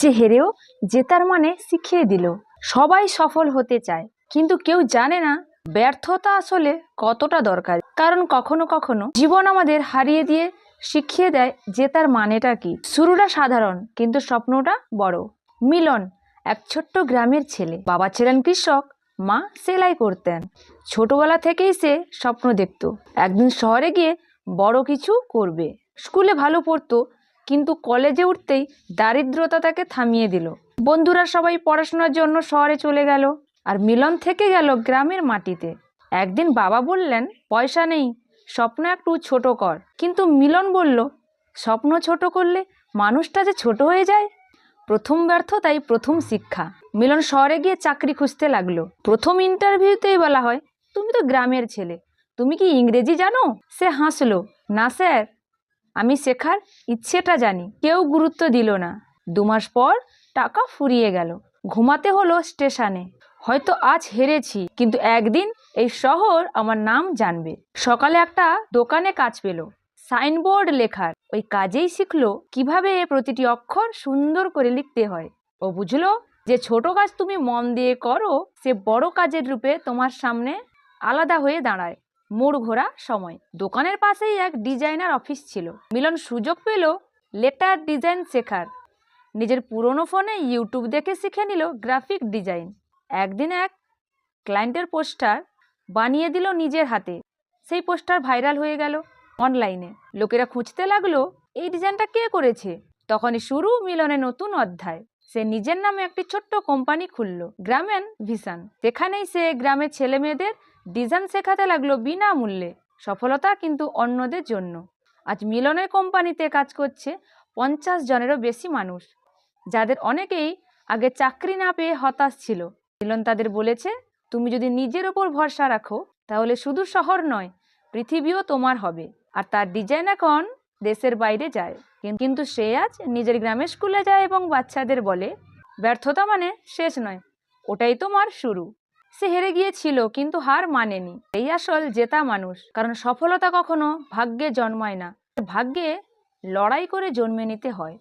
যে হেরেও জেতার মানে শিখিয়ে দিল। সবাই সফল হতে চায়, কিন্তু কেউ জানে না ব্যর্থতা আসলে কতটা দরকার। কারণ কখনো কখনো জীবন আমাদের হারিয়ে দিয়ে শিখিয়ে দেয় জেতার মানেটা কি। শুরুটা সাধারণ, কিন্তু স্বপ্নটা বড়। মিলন, এক ছোট্ট গ্রামের ছেলে। বাবা ছিলেন কৃষক, মা সেলাই করতেন। ছোটবেলা থেকেই সে স্বপ্ন দেখত। একদিন শহরে গিয়ে বড় কিছু করবে। স্কুলে ভালো পড়তো কিন্তু কলেজে উঠতেই দারিদ্রতা তাকে থামিয়ে দিল। বন্ধুরা সবাই পড়াশোনার জন্য শহরে চলে গেল আর মিলন থেকে গেল গ্রামের মাটিতে। একদিন বাবা বললেন, পয়সা নেই, স্বপ্ন একটু ছোট কর। কিন্তু মিলন বলল, স্বপ্ন ছোট করলে মানুষটা যে ছোট হয়ে যায়? প্রথম ব্যর্থতাই প্রথম শিক্ষা। মিলন শহরে গিয়ে চাকরি খুঁজতে লাগল। প্রথম ইন্টারভিউতেই বলা হয়, তুমি তো গ্রামের ছেলে, তুমি কি ইংরেজি জানো? সে হাসলো, না স্যার। আমি শেখার ইচ্ছেটা জানি। কেউ গুরুত্ব দিল না। দু মাস পর টাকা ফুরিয়ে গেল। ঘুমাতে হলো স্টেশনে। হয়তো আজ হেরেছি, কিন্তু একদিন এই শহর আমার নাম জানবে। সকালে একটা দোকানে কাজ পেল। সাইনবোর্ড লেখার। ওই কাজেই শিখলো কীভাবে প্রতিটি অক্ষর সুন্দর করে লিখতে হয়। ও বুঝলো যে ছোট কাজ তুমি মন দিয়ে করো, সে বড় কাজের রূপে তোমার সামনে আলাদা হয়ে দাঁড়ায়। মোড় ঘোরা সময়। দোকানের পাশেই এক ডিজাইনার অফিস ছিল। মিলন সুযোগ পেল লেটার ডিজাইন শেখার। নিজের পুরনো ফোনে ইউটিউব দেখে শিখে নিল গ্রাফিক ডিজাইন। একদিন এক ক্লায়েন্টের পোস্টার বানিয়ে দিল নিজের হাতে। সেই পোস্টার ভাইরাল হয়ে গেল অনলাইনে। লোকেরা খুঁজতে লাগল, এই ডিজাইনটা কে করেছে? তখনই শুরু মিলনে নতুন অধ্যায়। সে নিজের নামে একটি ছোট্ট কোম্পানি খুলল গ্রামেন ভিশন সেখানেই সে গ্রামের ছেলে মেয়েদের ডিজাইন শেখাতে লাগল বিনামূল্যে, সফলতা কিন্তু অন্যদের জন্য। আজ মিলনের কোম্পানিতে কাজ করছে পঞ্চাশ জনেরও বেশি মানুষ, যাদের অনেকেই আগে চাকরি না পেয়ে হতাশ ছিল। মিলন তাদের বলেছে, তুমি যদি নিজের ওপর ভরসা রাখো, তাহলে শুধু শহর নয়, পৃথিবীও তোমার হবে। আর তার ডিজাইন এখন দেশের বাইরে যায়। কিন্তু সে আজ নিজের গ্রামের স্কুলে যায় এবং বাচ্চাদের বলে, ব্যর্থতা মানে শেষ নয়, ওটাই তোমার শুরু। সে হেরে গিয়েছিল, কিন্তু হার মানেনি। এই আসল জেতা মানুষ। কারণ সফলতা কখনো ভাগ্যে জন্মায় না। ভাগ্যে লড়াই করে জন্মে নিতে হয়।